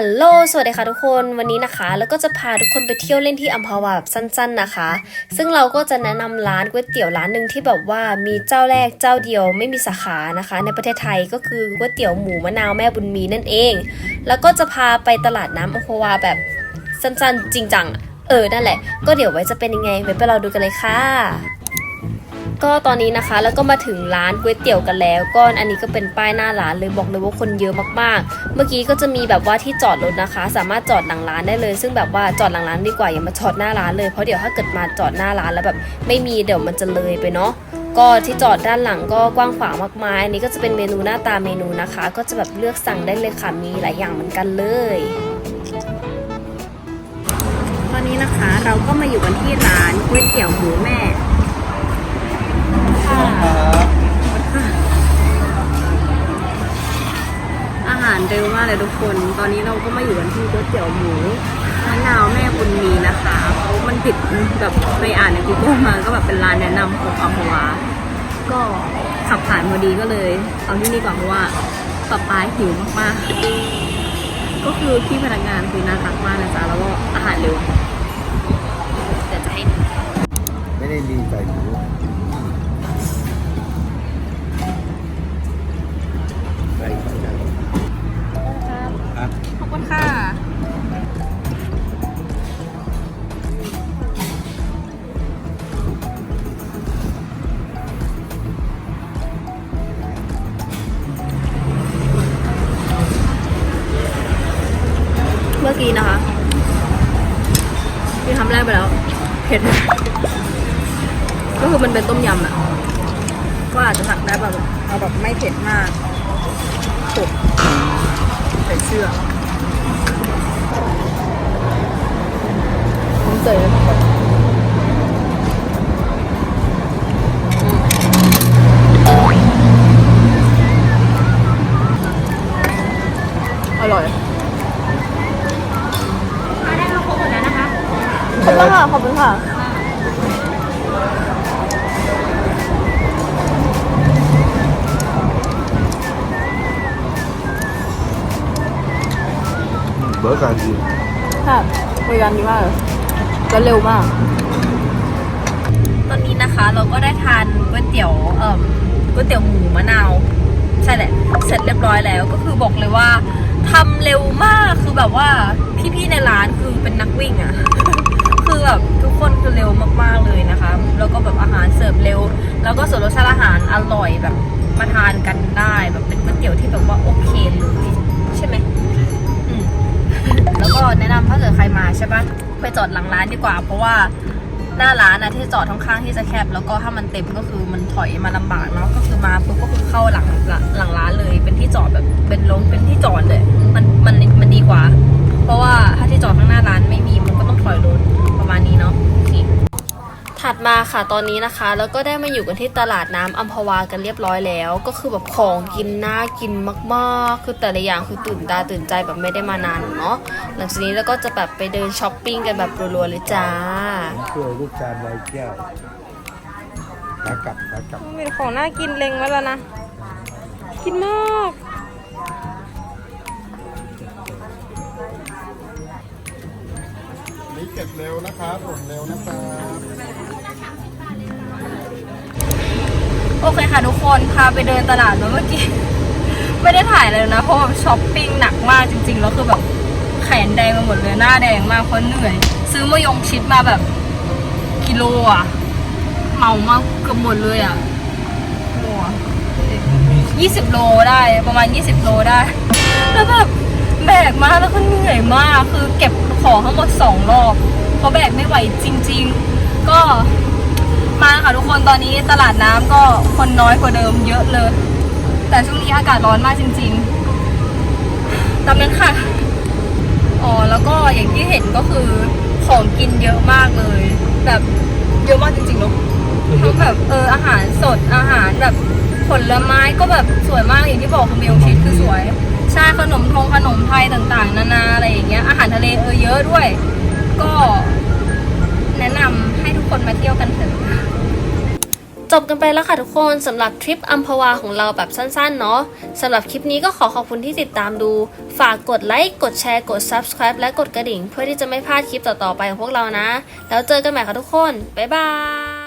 ฮัลโหล สวัสดีค่ะทุกคน วันนี้นะคะ แล้วก็จะพาทุกคนไปเที่ยวเล่นที่อัมพวาแบบสั้น ๆนะคะ ซึ่งเราก็จะแนะนำร้านก๋วยเตี๋ยวร้านหนึ่งที่แบบว่ามีเจ้าแรกเจ้าเดียวไม่มีสาขานะคะ ในประเทศไทยก็คือก๋วยเตี๋ยวหมูมะนาวแม่บุญมีนั่นเอง แล้วก็จะพาไปตลาดน้ำอัมพวาแบบสั้นๆ จริงจัง เออ นั่นแหละ ก็เดี๋ยวไว้จะเป็นยังไงไว้ไปราดูกันเลยค่ะ ก็ตอนนี้นะคะแล้วก็มาถึงร้านก๋วยเตี๋ยวกันแล้ว ก็อันนี้ก็เป็นป้ายหน้าร้านเลยบอกเลยว่าคนเยอะมากๆ เมื่อกี้ก็จะมีแบบว่าที่จอดรถนะคะ สามารถจอดหลังร้านได้เลย ซึ่งแบบว่าจอดหลังร้านดีกว่าอย่ามาจอดหน้าร้านเลยเพราะเดี๋ยวถ้าเกิดมาจอดหน้าร้านแล้วแบบไม่มีเดี๋ยวมันจะเลยไปเนาะก็ที่จอดด้านหลังก็กว้างขวางมากมายอันนี้ก็จะเป็นเมนูหน้าตาเมนูนะคะ ก็จะแบบเลือกสั่งได้เลยค่ะมีหลายอย่างเหมือนกันเลยตอนนี้นะคะเราก็มาอยู่กันที่ร้านก๋วยเตี๋ยวหมูแม่ อาหารเร็วมากเลยทุกคน ตอนนี้เราก็มาอยู่กันที่ก๋วยเตี๋ยวหมูมะนนาวแม่บุญมีนะคะเขามันติดแบบไปอ่านใน Google มาก็แบบเป็นร้านแนะนำของอัมพวา ก็ขับผ่านพอดีก็เลย เอาที่นี่ก่อนเพราะว่าป๊าป๊าหิวมากๆ ก็คือพี่พนักงานคือน่ารักมากนะจ๊ะแล้วก็อาหารเร็วเดี๋ยวจะให้ ไม่ได้มีใส่หมู มื่อกี้นะคะที่ทำแรกไปแล้วเผ็ดก็คือมันเป็นต้มยำอะก็อาจจะสั่งได้แบบเอาแบบไม่เผ็ดมากถูกใส่เสื้อผมเจออร่อย ค่ะขอบคุณค่ะเบอร์การดีค่ะบริการดีมากเลยก็เร็วมาก ตอนนี้นะคะเราก็ได้ทานก๋วยเตี๋ยวเอ่อก๋วยเตี๋ยวหมูมะนาวใช่แหละเสร็จเรียบร้อยแล้วก็คือบอกเลยว่าทำเร็วมากคือแบบว่าพี่ๆในร้านคือเป็นนักวิ่งอะ คือแบบทุกคนคือเร็วมากๆเลยนะคะ แล้วก็แบบอาหารเสิร์ฟเร็ว แล้วก็ส่วนรสชาติอาหารอร่อยแบบมาทานกันได้แบบเป็นก๋วยเตี๋ยวที่แบบว่าโอเคเลยใช่ไหมอืมแล้วก็แนะนำถ้าเกิดใครมาใช่ปะไปจอดหลังร้านดีกว่า เพราะว่าหน้าร้านนะที่จอดค่อนข้างที่จะแคบแล้วก็ถ้ามันเต็มก็คือมันถอยมาลำบากเนาะก็คือมาปุ๊บก็คือเข้าหลังหลังร้านเลย มาค่ะตอนนี้นะคะ แล้วก็ได้มาอยู่กันที่ตลาดน้ำอัมพวากันเรียบร้อยแล้ว ก็คือแบบของกินน่ากินมากๆ คือแต่ละอย่างคือตื่นตาตื่นใจแบบไม่ได้มานานเนาะหลังจากนี้แล้วก็จะแบบไปเดินช้อปปิ้งกันแบบรัวๆเลยจ้าช่วยลูกจานไรแก้วขากลับขากลับมีของน่ากินเล็งไว้แล้วนะกินมากนี่เก็บเร็วนะครับผมเร็วนะครับ โอเคค่ะทุกคนพาไปเดินตลาดเมื่อกี้ ไม่ได้ถ่ายเลยนะ เพราะว่าช้อปปิ้งหนักมากจริงๆ แล้วคือแบบแขนแดงมาหมดเลยหน้าแดงมากเพราะเหนื่อย ซื้อมะยงชิดมาแบบกิโลอะเมามากเกือบหมดเลยอะยี่สิบโลได้ประมาณยี่สิบโลได้ แล้วแบบแบกมาแล้วก็เหนื่อยมาก คือเก็บของทั้งหมดสองรอบเพราะแบกไม่ไหวจริง ๆ ก็ มาค่ะทุกคนตอนนี้ตลาดน้ำก็คนน้อยกว่าเดิมเยอะเลย แต่ช่วงนี้อากาศร้อนมากจริงๆตามนั้นค่ะอ๋อแล้วก็อย่างที่เห็นก็คือของกินเยอะมากเลย แบบเยอะมากจริงๆเนาะทั้งแบบเอออาหารสดอาหารแบบผลไม้ก็แบบสวยมากอย่างที่บอกคือเมลชีสคือสวยใช่ขนมทงขนมไทยต่างๆ นานาอะไรอย่างเงี้ยอาหารทะเลเออเยอะด้วย บกันไปแล้วค่ะทุกคนสำหรับทริปอัมพวาของเราแบบสั้นๆเนาะสำหรับคลิปนี้ก็ขอขอบคุณที่ติดตามดู ฝากกดไลค์กดแชร์กด Subscribe และกดกระดิ่ง เพื่อที่จะไม่พลาดคลิปต่อๆไปของพวกเรานะ แล้วเจอกันใหม่ค่ะทุกคน บ๊ายบาย